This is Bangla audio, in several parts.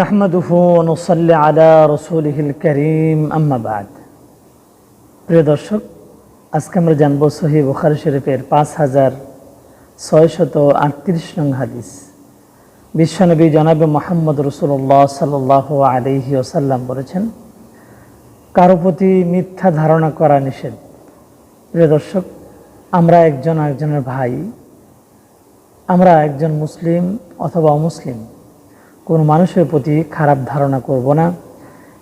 নাহমাদুহ নসল্লা আলা রসুলহিল করিম আম্মাবাদ প্রিয় দর্শক, আজকে আমরা জানব সহি বুখারি শরীফের পাঁচ হাজার ছয়শত আটত্রিশ নং হাদিস। বিশ্বনবী জনাবে মোহাম্মদ রসুল্লাহ সাল্লাহ আলহি ওসাল্লাম বলেছেন, কারও প্রতি মিথ্যা ধারণা করা নিষেধ। প্রিয় দর্শক, আমরা একজন একজনের ভাই, আমরা একজন মুসলিম অথবা অমুসলিম কোন মানুষের প্রতি খারাপ ধারণা করব না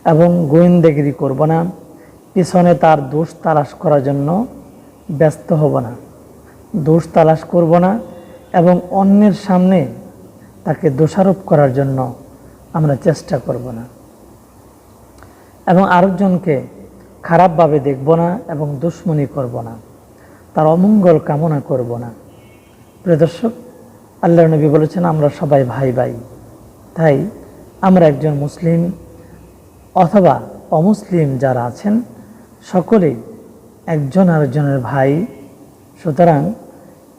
এবং গোয়েন্দাগিরি করব না। পিছনে তার দোষ তালাশ করার জন্য ব্যস্ত হব না। দোষ তালাশ করব না এবং অন্যের সামনে তাকে দোষারোপ করার জন্য আমরা চেষ্টা করব না। এবং আরেকজনকে খারাপভাবে দেখব না এবং দুশ্মনী করব না। তার অমঙ্গল কামনা করব না। প্রিয় দর্শক আল্লাহ নবী বলেছেন, আমরা সবাই ভাই ভাই তাই আমরা একজন মুসলিম অথবা অমুসলিম যারা আছেন সকলেই একজন আরেকজনের ভাই। সুতরাং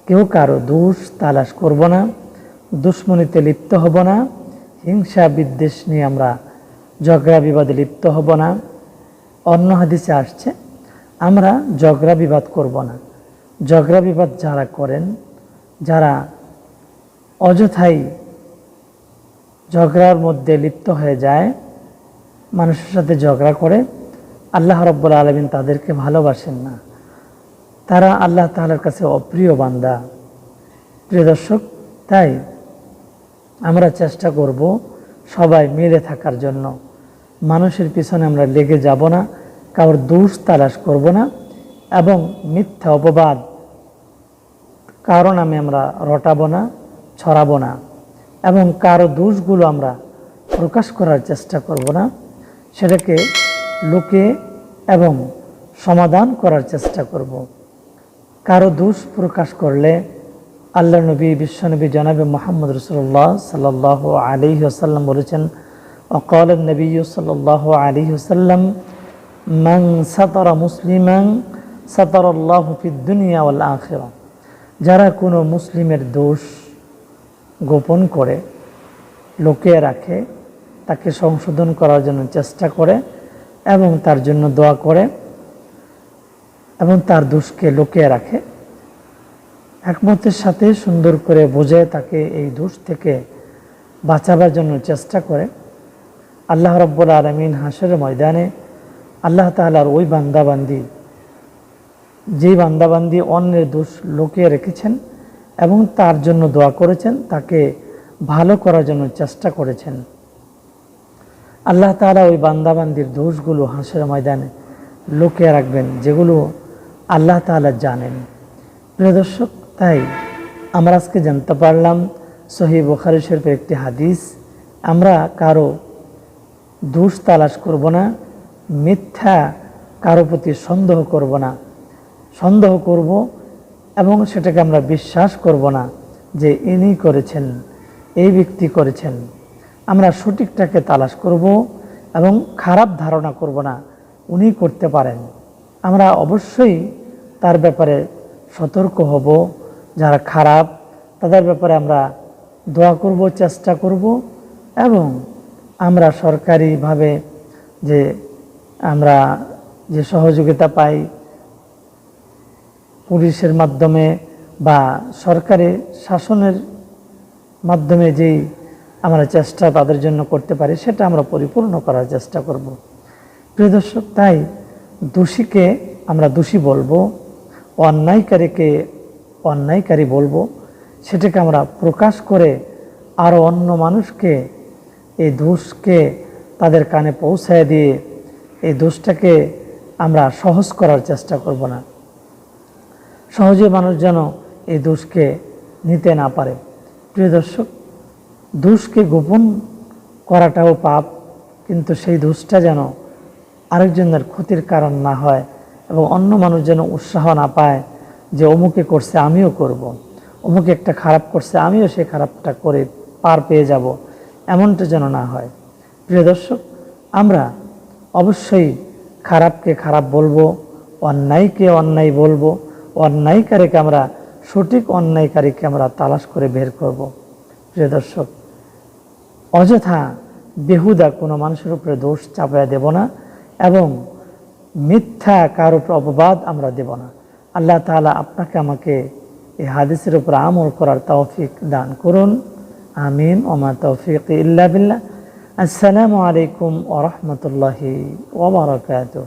কেউ কারও দোষ তালাশ করব না, দুশ্মনীতে লিপ্ত হব না, হিংসা বিদ্বেষ নিয়ে আমরা ঝগড়া বিবাদে লিপ্ত হব না। অন্য হাদিসে আসছে, আমরা ঝগড়া বিবাদ করব না। ঝগড়া বিবাদ যারা করেন, যারা অযথাই ঝগড়ার মধ্যে লিপ্ত হয়ে যায়, মানুষের সাথে ঝগড়া করে, আল্লাহ রব্বুল আলমিন তাদেরকে ভালোবাসেন না। তারা আল্লাহ তালার কাছে অপ্রিয় বান্দা। প্রিয় দর্শক, তাই আমরা চেষ্টা করব সবাই মিলে থাকার জন্য। মানুষের পিছনে আমরা লেগে যাব না, কারোর দোষ তালাশ করব না, এবং মিথ্যা অপবাদ কারও নামে আমরা রটাবো না, ছড়াবো না। এবং কারও দোষগুলো আমরা প্রকাশ করার চেষ্টা করব না, সেটাকে লোকে এবং সমাধান করার চেষ্টা করব। কারও দোষ প্রকাশ করলে আল্লাহ নবী বিশ্বনবী জনাবে মোহাম্মদ রসুল্লাহ সাল্লাহ আলী আসাল্লাম বলেছেন, অকল নবী সাল্লাহ আলী আসাল্লাম মং সাতরা মুসলিমাং সাতর আল্লাহ দুনিয়া ওয়াল আখিরা। যারা কোনো মুসলিমের দোষ গোপন করে লুকিয়ে রাখে, তাকে সংশোধন করার জন্য চেষ্টা করে এবং তার জন্য দোয়া করে এবং তার দোষকে লুকিয়ে রাখে। একমতের সাথে সুন্দর করে বোঝে তাকে এই দোষ থেকে বাঁচাবার জন্য চেষ্টা করে। আল্লাহ রব্বুল আলমিন হাসের ময়দানে আল্লাহ তালার ওই বান্দাবান্দি যেই বান্দাবান্দি অন্যের দোষ লুকিয়ে রেখেছেন এবং তার জন্য দোয়া করেছেন, তাকে ভালো করার জন্য চেষ্টা করেছেন। আল্লাহ তালা ওই বান্দাবান্দির দোষগুলো হাঁসের ময়দানে লুকিয়ে রাখবেন, যেগুলো আল্লাহ তালা জানেন। প্রিয় দর্শক, তাই আমরা আজকে জানতে পারলাম সহি বখারি শরীফের একটি হাদিস, আমরা কারও দোষ তালাশ করব না, মিথ্যা কারও প্রতি সন্দেহ করব না। সন্দেহ করব এবং সেটাকে আমরা বিশ্বাস করব না যে ইনি করেছেন, এই ব্যক্তি করেছেন। আমরা সঠিকটাকে তালাশ করব এবং খারাপ ধারণা করব না, উনি করতে পারেন। আমরা অবশ্যই তার ব্যাপারে সতর্ক হব, যারা খারাপ, তাদের ব্যাপারে আমরা দোয়া করব, চেষ্টা করব এবং আমরা সরকারিভাবে যে আমরা যে সহযোগিতা পাই পুলিশের মাধ্যমে বা সরকারি শাসনের মাধ্যমে যেই আমরা চেষ্টা তাদের জন্য করতে পারি, সেটা আমরা পরিপূর্ণ করার চেষ্টা করব। প্রিয় দর্শক, তাই দোষীকে আমরা দোষী বলব, অন্যায়কারীকে অন্যায়কারী বলব, সেটাকে আমরা প্রকাশ করে আরও অন্য মানুষকে এই দোষকে তাদের কানে পৌঁছায় দিয়ে এই দোষটাকে আমরা সহজ করার চেষ্টা করব না। সহজে মানুষ যেন এই দোষকে নিতে না পারে। প্রিয় দর্শক, দোষকে গোপন করাটাও পাপ, কিন্তু সেই দোষটা যেন আরেকজনের ক্ষতির কারণ না হয় এবং অন্য মানুষ যেন উৎসাহ না পায় যে অমুকে করছে, আমিও করব। অমুকে একটা খারাপ করছে, আমিও সেই খারাপটা করে পার পেয়ে যাব। এমনটা যেন না হয়। প্রিয় দর্শক, আমরা অবশ্যই খারাপকে খারাপ বলব, অন্যায়কে অন্যায় বলব অন্যায়কারীকে আমরা, সঠিক অন্যায়কারীকে আমরা তালাশ করে বের করব। প্রিয় দর্শক, অযথা বেহুদা কোনো মানুষের উপরে দোষ চাপাইয়া দেব না এবং মিথ্যা কার উপর অপবাদ আমরা দেব না। আল্লাহ তাআলা আপনাকে আমাকে এই হাদিসের উপর আমল করার তৌফিক দান করুন। আমিন। ওমা তৌফিক ইল্লা বিল্লাহ। আসসালামু আলাইকুম ওরহমতুল্লাহি ওবরাকাতুহ